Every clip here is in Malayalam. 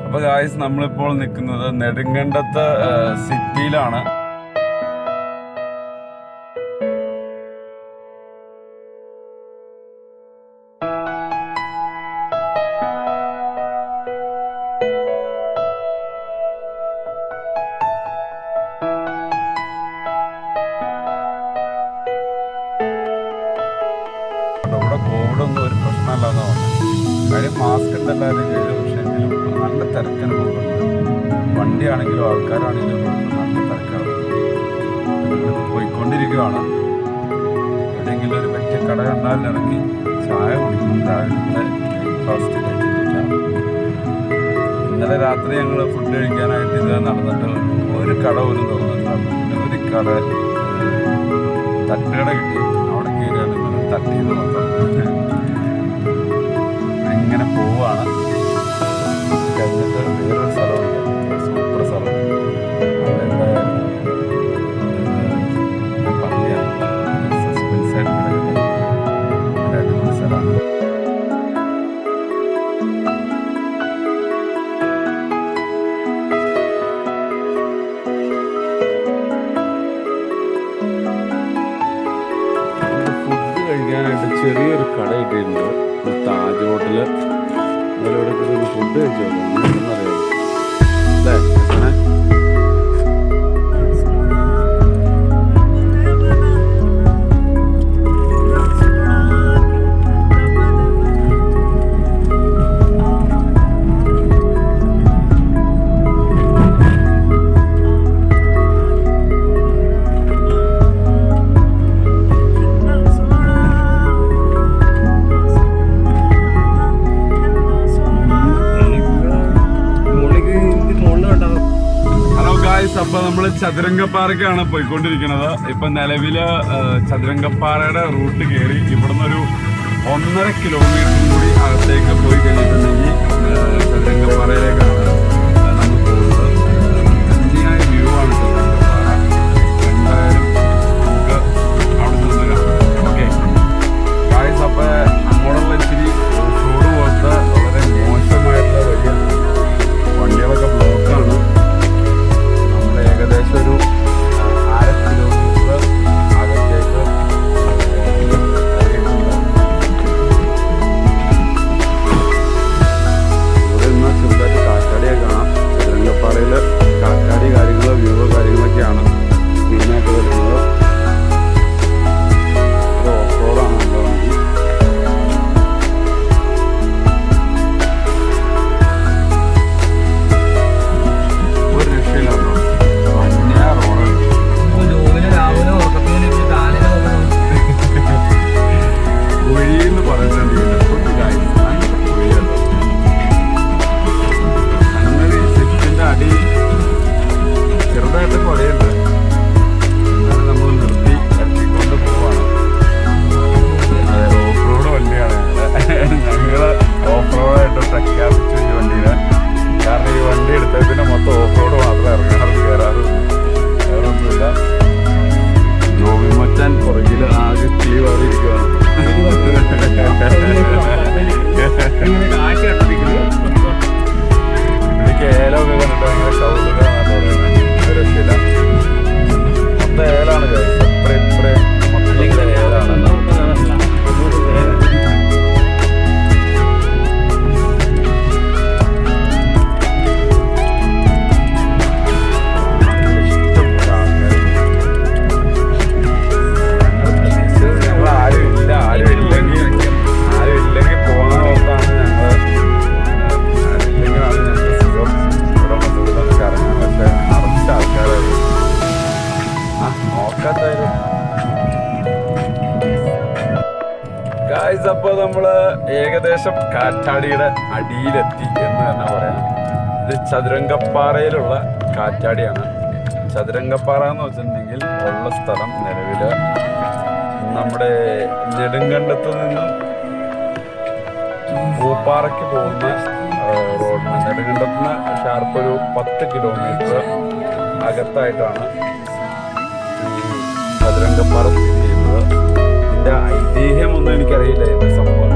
അപ്പോൾ ഗായ്സ് നമ്മളിപ്പോൾ നിൽക്കുന്നത് നെടുങ്കണ്ടത്ത് സിറ്റിയിലാണ് കാര്യം മാസ്ക് ഉണ്ടല്ലാതെ ചെയ്തു പക്ഷേ എങ്കിലും നല്ല തിരക്കാണ് പോകുന്നത് വണ്ടിയാണെങ്കിലും ആൾക്കാരാണെങ്കിലും നല്ല തിരക്കാണ്. പോയിക്കൊണ്ടിരിക്കുകയാണ് എവിടെയെങ്കിലും ഒരു പറ്റിയ കട കണ്ടാലും ഇറങ്ങി ചായ കുടിക്കും ഇന്നലെ രാത്രി ഞങ്ങൾ ഫുഡ് കഴിക്കാനായിട്ട് ഇത് നടന്നിട്ട് ഒരു കട ഒരു തോന്നുന്നില്ല ഒരു കട തട്ടുകട കിട്ടി. അവിടെ കയറിയാണ് തട്ടിയത് മാത്രം. Buah, jika. 对。ചതുരംഗപ്പാറയ്ക്കാണ് പോയിക്കൊണ്ടിരിക്കുന്നത്. ഇപ്പൊ നിലവിൽ ചതുരംഗപ്പാറയുടെ റൂട്ട് കയറി ഇവിടുന്ന് ഒരു ഒന്നര കിലോമീറ്റർ കൂടി അകത്തേക്ക് പോയി കഴിഞ്ഞിട്ടുണ്ടെങ്കിൽ ചതുരംഗപ്പാറയിലേക്കാണ്. स्वरूप ചതുരംഗപ്പാറയിലുള്ള കാറ്റാടിയാണ്. ചതുരംഗപ്പാറ എന്ന് വെച്ചിട്ടുണ്ടെങ്കിൽ ഉള്ള സ്ഥലം നിലവിൽ നമ്മുടെ നെടുങ്കണ്ടത്ത് നിന്നും പൂപ്പാറയ്ക്ക് പോകുന്ന റോഡിന് നെടുങ്കണ്ടത്തിന് ഷാർപ്പ് ഒരു പത്ത് കിലോമീറ്റർ അകത്തായിട്ടാണ് ചതുരംഗപ്പാറ സ്ഥിതി ചെയ്യുന്നത്. ഇതിന്റെ ഐതിഹ്യമൊന്നും എനിക്കറിയില്ല എന്റെ സംഭവം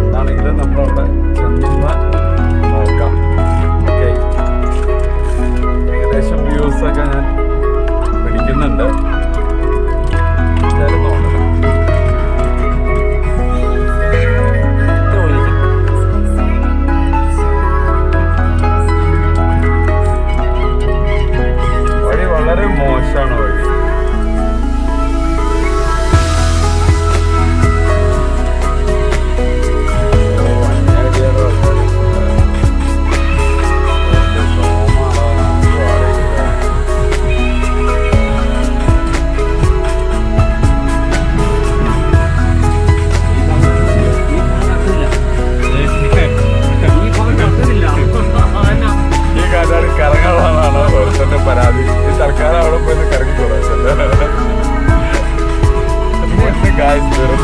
എന്താണെങ്കിലും നമ്മളവിടെ ചെന്ന് നോക്കാം. വ്യൂസൊക്കെ ഞാൻ പിടിക്കുന്നുണ്ട് എന്തായാലും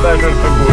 Дальше,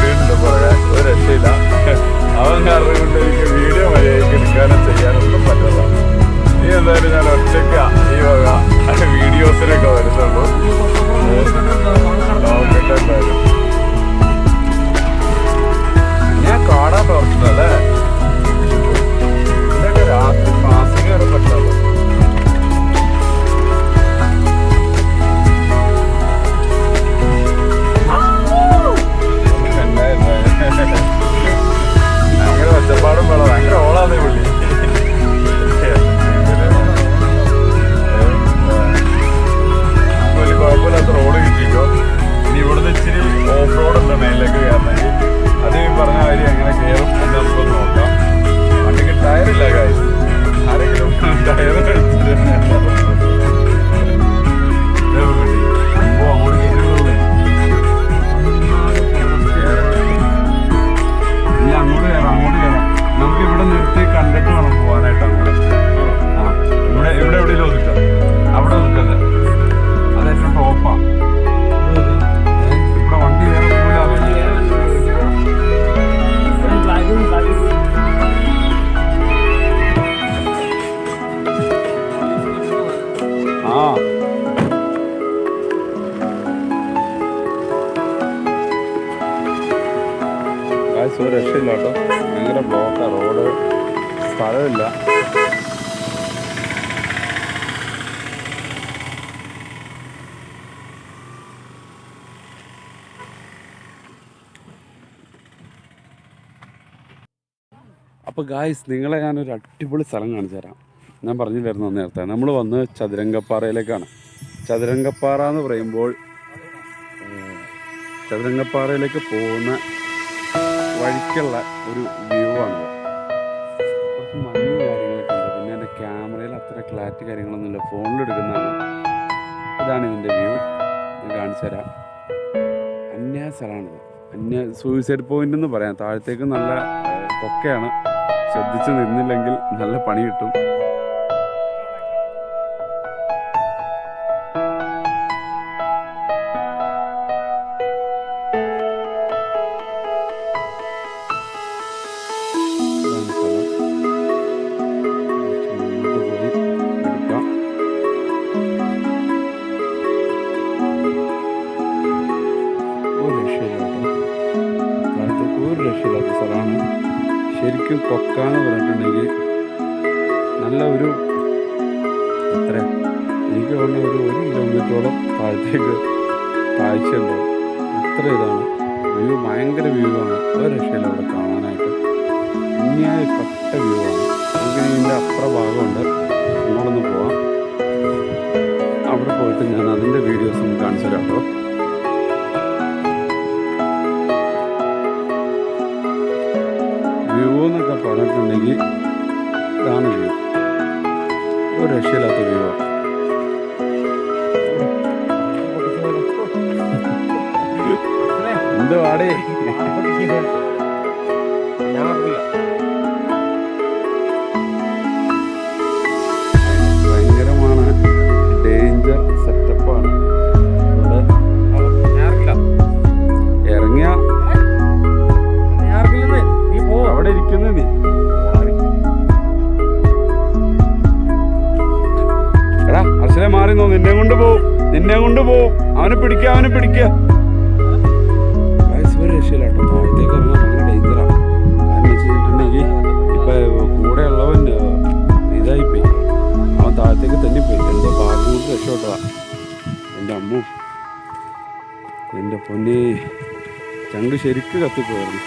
ഗായ്സ് നിങ്ങളെ ഞാനൊരു അടിപൊളി സ്ഥലം കാണിച്ചു തരാം. ഞാൻ പറഞ്ഞില്ലായിരുന്നു നേരത്തെ. നമ്മൾ വന്ന് ചതുരംഗപ്പാറയിലേക്കാണ്. ചതുരംഗപ്പാറ എന്ന് പറയുമ്പോൾ ചതുരംഗപ്പാറയിലേക്ക് പോകുന്ന വഴിക്കുള്ള ഒരു വ്യൂ ആണ്. കുറച്ച് മഞ്ഞ് കാര്യങ്ങളൊക്കെ ഉണ്ട്. പിന്നെ എന്റെ ക്യാമറയിൽ അത്ര ക്ലാരിറ്റി കാര്യങ്ങളൊന്നുമില്ല ഫോണിൽ എടുക്കുന്നതാണ്. ഇതാണ് ഇതിന്റെ വ്യൂ ഞാൻ കാണിച്ചു തരാം. അന്യ സ്ഥലമാണിത്. അന്യ സൂയിസൈഡ് പോയിന്റ് എന്ന് പറയാം. താഴത്തേക്ക് നല്ല പൊക്കെയാണ്. ശ്രദ്ധിച്ച് നിന്നില്ലെങ്കിൽ നല്ല പണി കിട്ടും. കാണിച്ചു തരാം കേട്ടോ വ്യൂ എന്നൊക്കെ പറഞ്ഞിട്ടുണ്ടെങ്കിൽ ഇതാണ് വ്യൂ. ഒരു രക്ഷയില്ലാത്ത വ്യൂ ആണ്. എന്നെ കൊണ്ട് പോവും അവനെ പിടിക്കുക അവനെ പിടിക്കുക ഒരു കൂടെ അവൻ പോയി അമ്മ എന്റെ പൊന്നെ ചങ്ക് ശരിക്ക് കത്തിപ്പോയിരുന്നു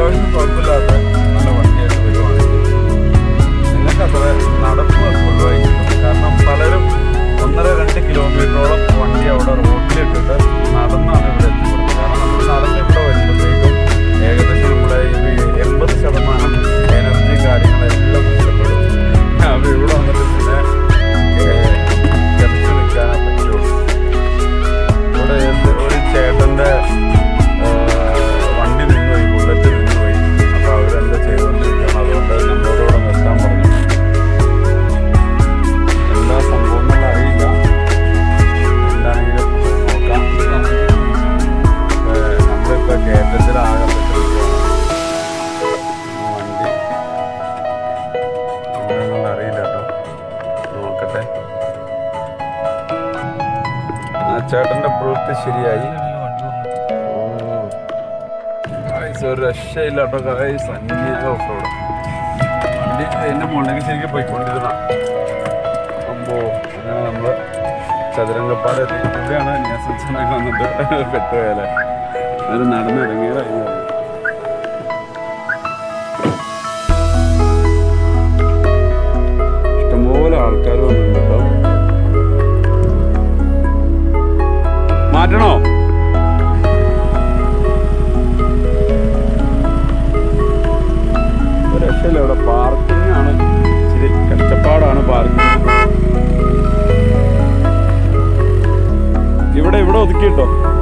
Jorge Borgo രക്ഷയില്ല കേട്ടോ കായ് സംഗീത ഓഫ് റോഡ് ശരിക്കും പോയിക്കൊണ്ടിരുന്ന അപ്പോൾ അങ്ങനെ നമ്മൾ ചതുരംഗപ്പാട് എത്തിയപ്പോഴാണ് അന്വേഷിച്ചൊക്കെ വന്നിട്ട് പെട്ടുപോയാലേ. അത് നടന്ന് ഇഷ്ടംപോലെ ആൾക്കാർ വന്നിട്ടുണ്ട് മാറ്റണോ? നോക്കിയിട്ടോ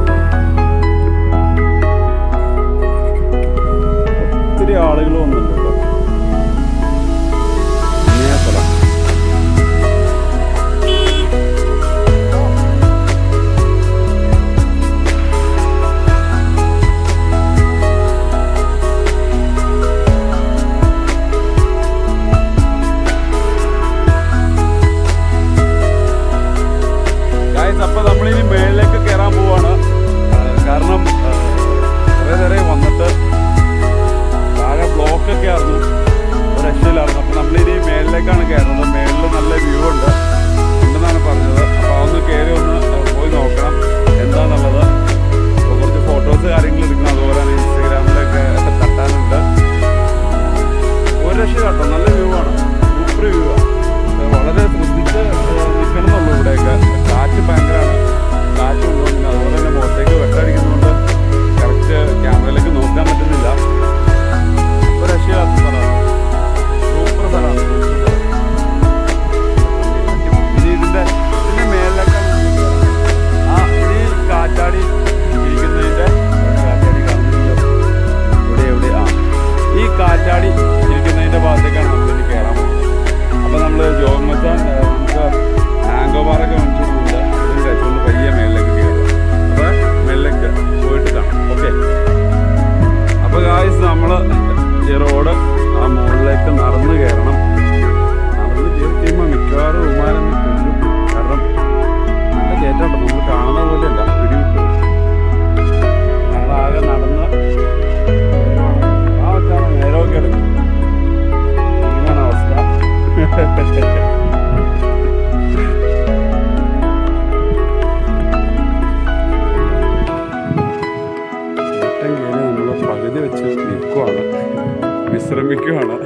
വിശ്രമിക്കുവാണ്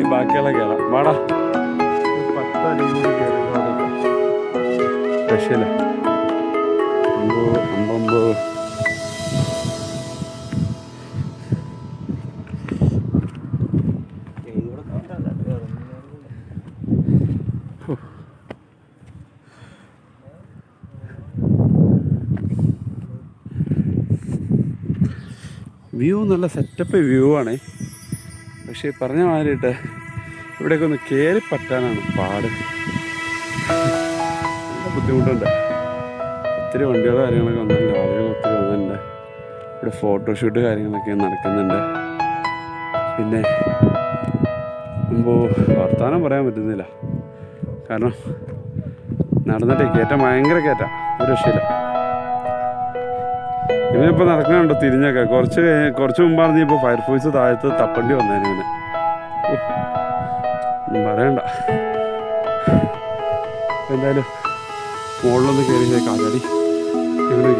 ഈ ബാക്കിയുള്ള കയറാം വാടാ. രക്ഷയില്ല അമ്പോ അമ്പമ്പോ വ്യൂ നല്ല സെറ്റപ്പ് വ്യൂ ആണ്. പക്ഷേ പറഞ്ഞ മാതിരിയിട്ട് ഇവിടെയൊക്കെ ഒന്ന് കയറി പറ്റാനാണ് പാട്. ബുദ്ധിമുട്ടുണ്ട്. ഒത്തിരി വണ്ടികൾ കാര്യങ്ങളൊക്കെ വന്നിട്ടുണ്ട്. ആളുകൾ ഒത്തിരി വന്നിട്ടുണ്ട്. ഇവിടെ ഫോട്ടോഷൂട്ട് കാര്യങ്ങളൊക്കെ നടക്കുന്നുണ്ട്. പിന്നെ മുമ്പ് വർത്തമാനം പറയാൻ പറ്റുന്നില്ല. കാരണം നടന്നിട്ടേ കയറ്റം ഭയങ്കര കയറ്റം ഒരു രക്ഷയില്ല. ഇവനിപ്പോൾ നടക്കണുണ്ടോ തിരിഞ്ഞൊക്കെ. കുറച്ച് കുറച്ച് മുമ്പാണ് നീ ഇപ്പോൾ ഫയർഫോഴ്സ് താഴത്ത് തപ്പണ്ടി വന്നേനെ ഇവന്. പറയണ്ട. എന്തായാലും മുകളിലൊന്ന് കയറി കാലടി. ഇവിടെ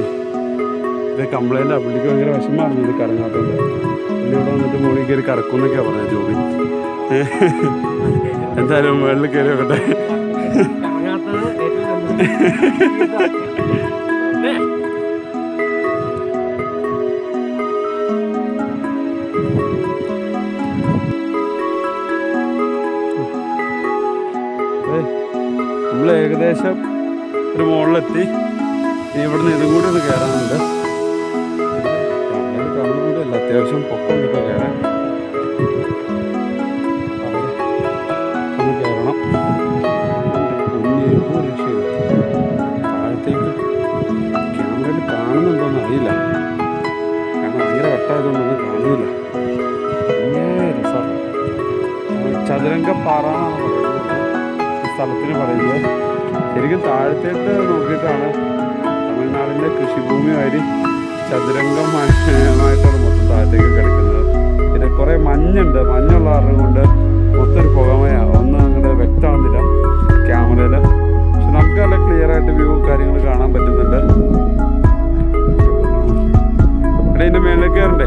ഇത് കംപ്ലൈന്റ് പുള്ളിക്ക് ഭയങ്കര വിഷമമായിരുന്നു ഇത് കറങ്ങാത്തത് പിന്നെ ഇവിടെ വന്നിട്ട് മുകളിൽ കയറി കറക്കുമെന്നൊക്കെയാണ് പറഞ്ഞത് ജോബി. എന്തായാലും മുകളിൽ കയറി നോക്കട്ടെ ഏകദേശം ഒരു മുകളിലെത്തി. ഇവിടുന്ന് ഇതും കൂടി ഒന്ന് കയറാനുണ്ട് കാണുന്നുണ്ടല്ല അത്യാവശ്യം പൊക്കം കിട്ടും കയറാൻ ചതുരംഗ അറിയില്ല. കാരണം പറയുന്നത്. ഈ സ്ഥലത്തിന് പറയുന്നത്. ശരിക്കും താഴത്തേക്ക് നോക്കിയിട്ടാണ് തമിഴ്നാടിന്റെ കൃഷിഭൂമി വരി ചതുരംഗമായിട്ടാണ് മൊത്തം താഴത്തേക്ക് കിടക്കുന്നത്. പിന്നെ കുറേ മഞ്ഞുണ്ട്. മഞ്ഞുള്ള കാരണം കൊണ്ട് മൊത്തൊരു പുകമയാണ് ഒന്നും അങ്ങനെ വ്യക്തമാകുന്നില്ല ക്യാമറയിൽ. പക്ഷെ നമുക്ക് നല്ല ക്ലിയർ ആയിട്ട് വ്യൂ കാര്യങ്ങൾ കാണാൻ പറ്റുന്നുണ്ട്. അതിന്റെ മേളിലേക്ക് കയറണ്ടേ